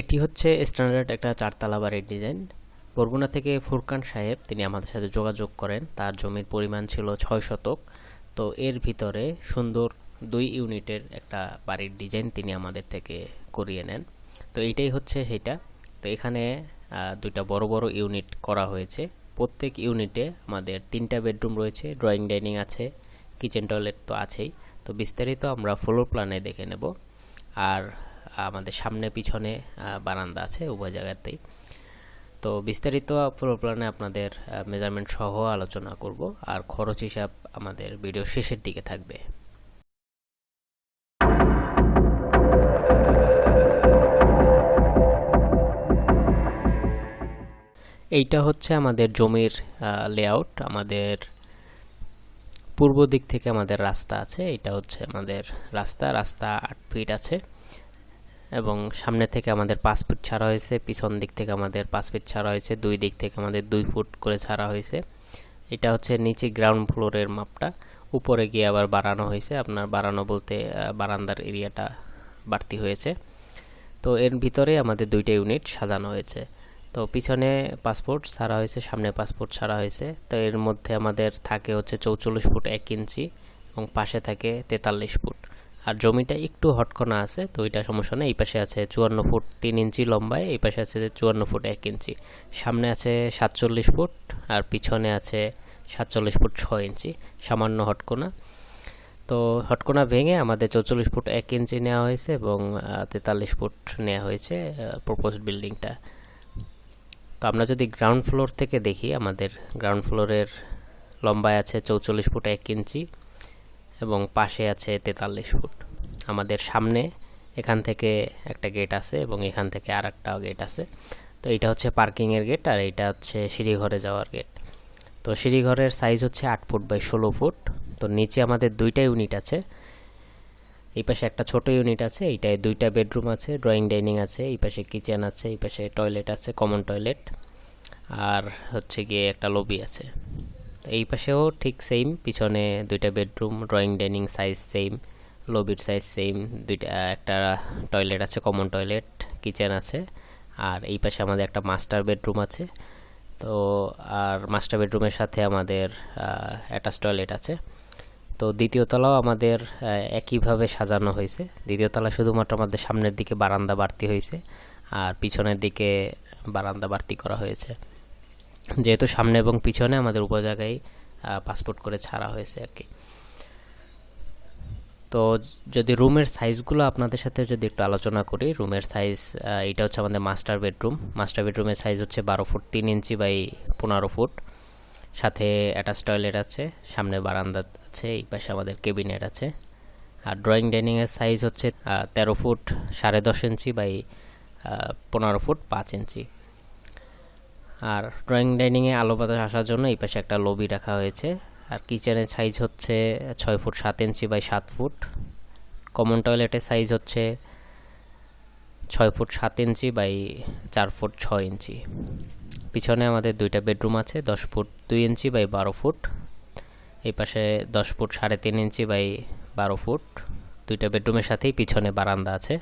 এটি হচ্ছে স্ট্যান্ডার্ড একটা চারতলা বাড়ির ডিজাইন বরগুনা থেকে ফুরকান সাহেব, তিনি আমাদের সাথে যোগাযোগ করেন। তার জমির পরিমাণ ছিল ছয় শতক। তো এর ভিতরে সুন্দর দুই ইউনিটের একটা বাড়ির ডিজাইন তিনি আমাদের থেকে করিয়ে নেন। তো এইটাই হচ্ছে সেটা। তো এখানে দুইটা বড় বড় ইউনিট করা হয়েছে। প্রত্যেক ইউনিটে আমাদের তিনটা বেডরুম রয়েছে ড্রয়িং ডাইনিং আছে কিচেন টয়লেট তো আছেই। তো বিস্তারিত আমরা ফ্লোর প্ল্যানে দেখে নেব। আর আমাদের সামনে, পিছনে বারান্দা আছে উভয় জায়গাতেই। তো বিস্তারিত ফ্লোর প্ল্যানে আপনাদের মেজারমেন্ট সহ আলোচনা করব। আর খরচ হিসাব আমাদের ভিডিও শেষের দিকে থাকবে। এইটা হচ্ছে আমাদের জমির লেআউট আমাদের পূর্ব দিক থেকে আমাদের রাস্তা আছে। এটা হচ্ছে আমাদের রাস্তা রাস্তা আট ফিট আছে। এবং সামনে থেকে আমাদের পাঁচ ফিট ছাড়া হয়েছে, পিছন দিক থেকে আমাদের পাঁচ ফিট ছাড়া হয়েছে, দুই দিক থেকে আমাদের দুই ফুট করে ছাড়া হয়েছে। এটা হচ্ছে নিচে গ্রাউন্ড ফ্লোরের মাপটা, উপরে গিয়ে আবার বাড়ানো হয়েছে। আপনার বাড়ানো বলতে বারান্দার এরিয়াটা বাড়তি হয়েছে। তো এর ভিতরে আমাদের দুইটা ইউনিট সাজানো হয়েছে। তো পিছনে পাসপোর্ট ছাড়া হয়েছে, সামনে পাসপোর্ট ছাড়া হয়েছে। তো এর মধ্যে আমাদের থাকে হচ্ছে চৌচল্লিশ ফুট এক ইঞ্চি এবং পাশে থাকে তেতাল্লিশ ফুট। আর জমিটা একটু হটকনা আছে, তো ওইটা সমস্যা নেই। এই পাশে আছে চুয়ান্ন ফুট তিন ইঞ্চি লম্বায় এই পাশে আছে চুয়ান্ন ফুট এক ইঞ্চি। সামনে আছে সাতচল্লিশ ফুট আর পিছনে আছে সাতচল্লিশ ফুট ছয় ইঞ্চি, সামান্য হটকোনা। তো হটকোনা ভেঙে আমাদের চৌচল্লিশ ফুট এক ইঞ্চি নেওয়া হয়েছে এবং তেতাল্লিশ ফুট নেওয়া হয়েছে প্রপোজড বিল্ডিংটা তো আমরা যদি গ্রাউন্ড ফ্লোর থেকে দেখি, আমাদের গ্রাউন্ড ফ্লোরের লম্বায় আছে চৌচল্লিশ ফুট এক ইঞ্চি। এবং পাশে আছে তেতাল্লিশ ফুট। আমাদের সামনে এখান থেকে একটা গেট আছে এবং এখান থেকে আর একটা গেট আছে। তো এটা হচ্ছে পার্কিংয়ের গেট আর এটা হচ্ছে সিঁড়িঘরে যাওয়ার গেট তো সিঁড়িঘরের সাইজ হচ্ছে আট ফুট বাই ষোলো ফুট। তো নিচে আমাদের দুইটা ইউনিট আছে। এই পাশে একটা ছোট ইউনিট আছে, এইটায় দুইটা বেডরুম আছে ড্রয়িং ডাইনিং আছে, এই পাশে কিচেন আছে, এই পাশে টয়লেট আছে কমন টয়লেট আর হচ্ছে গিয়ে একটা লবি আছে। তো এই পাশেও ঠিক সেম পিছনে দুইটা bedroom drawing dining size same লবির size same দুইটা, একটা টয়লেট আছে কমন টয়লেট কিচেন আছে, আর এই পাশে আমাদের একটা মাস্টার বেডরুম আছে, তো, আর মাস্টার বেডরুমের সাথে আমাদের অ্যাটাচ টয়লেট আছে, তো দ্বিতীয় তলাও আমাদের একইভাবে সাজানো হয়েছে, দ্বিতীয় তলা শুধুমাত্র আমাদের সামনের দিকে বারান্দা বাড়তি হয়েছে, আর পিছনের দিকে বারান্দা বাড়তি করা হয়েছে। যেহেতু সামনে এবং পিছনে আমাদের উভয় জায়গায় পাসপোর্ট করে ছাড়া হয়েছে আর কি। তো যদি রুমের সাইজগুলো আপনাদের সাথে যদি একটু আলোচনা করি রুমের সাইজ এটা হচ্ছে আমাদের মাস্টার বেডরুম মাস্টার বেডরুমের সাইজ হচ্ছে বারো ফুট তিন ইঞ্চি বাই পনেরো ফুট। সাথে অ্যাটাচ টয়লেট আছে, সামনে বারান্দা আছে, এই পাশে আমাদের কেবিনেট আছে। আর ড্রয়িং ডাইনিংয়ের সাইজ হচ্ছে তেরো ফুট সাড়ে দশ ইঞ্চি বাই পনেরো ফুট পাঁচ ইঞ্চি আর ড্রয়িং ডাইনিংয়ে আলো বাতাস আসার জন্য এই পাশে একটা লবি রাখা হয়েছে। আর কিচেনের সাইজ হচ্ছে ছয় ফুট সাত ইঞ্চি বাই সাত ফুট। কমন টয়লেটের সাইজ হচ্ছে ছয় ফুট সাত ইঞ্চি বাই চার ফুট ছয় ইঞ্চি। পিছনে আমাদের দুইটা বেডরুম আছে, দশ ফুট দুই ইঞ্চি বাই বারো ফুট। এই পাশে দশ ফুট সাড়ে তিন ইঞ্চি বাই বারো ফুট। দুইটা বেডরুমের সাথেই পিছনে বারান্দা আছে।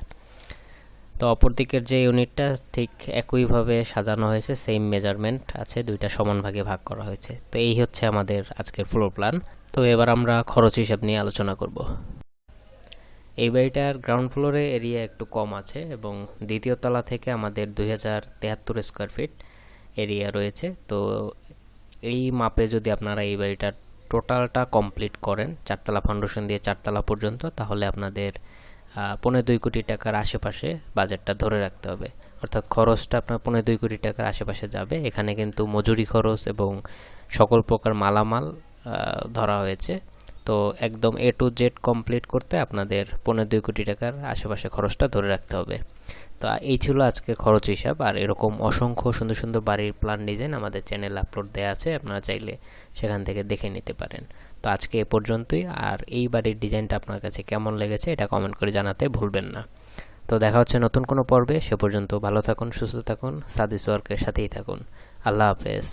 তো অপর দিকের যে ইউনিটটা ঠিক একইভাবে সাজানো হয়েছে সেম মেজারমেন্ট আছে, দুইটা সমান ভাগে ভাগ করা হয়েছে। তো এই হচ্ছে আমাদের আজকের ফ্লোর প্ল্যান তো এবার আমরা খরচ হিসাব নিয়ে আলোচনা করব। এই বাড়িটার গ্রাউন্ড ফ্লোরে এরিয়া একটু কম আছে এবং দ্বিতীয় তলা থেকে আমাদের দুই হাজার তেহাত্তর স্কোয়ার ফিট এরিয়া রয়েছে। তো এই মাপে যদি আপনারা এই বাড়িটার টোটালটা কমপ্লিট করেন, চারতলা ফাউন্ডেশন দিয়ে চারতলা পর্যন্ত, তাহলে আপনাদের আহ, পৌনে দুই কোটি টাকার আশেপাশে বাজেটটা ধরে রাখতে হবে। অর্থাৎ খরচটা আপনার পনেরো দুই কোটি টাকার আশেপাশে যাবে। এখানে কিন্তু মজুরি খরচ এবং সকল প্রকার মালামাল ধরা হয়েছে। তো একদম এ টু জেড কমপ্লিট করতে আপনাদের পৌনে দুই কোটি টাকার আশেপাশে খরচটা ধরে রাখতে হবে। তো এই ছিল আজকের খরচ হিসাব। আর এরকম অসংখ্য সুন্দর সুন্দর বাড়ির প্ল্যান ডিজাইন আমাদের চ্যানেলে আপলোড দেওয়া আছে। আপনারা চাইলে সেখান থেকে দেখে নিতে পারেন। তো আজকে এ পর্যন্তই। আর এই বাড়ির ডিজাইনটা আপনার কাছে কেমন লেগেছে এটা কমেন্ট করে জানাতে ভুলবেন না। তো দেখা হচ্ছে নতুন কোনো পর্বে। সে পর্যন্ত ভালো থাকুন, সুস্থ থাকুন, সাদিস ওয়ার্কের সাথেই থাকুন। আল্লাহ হাফেজ।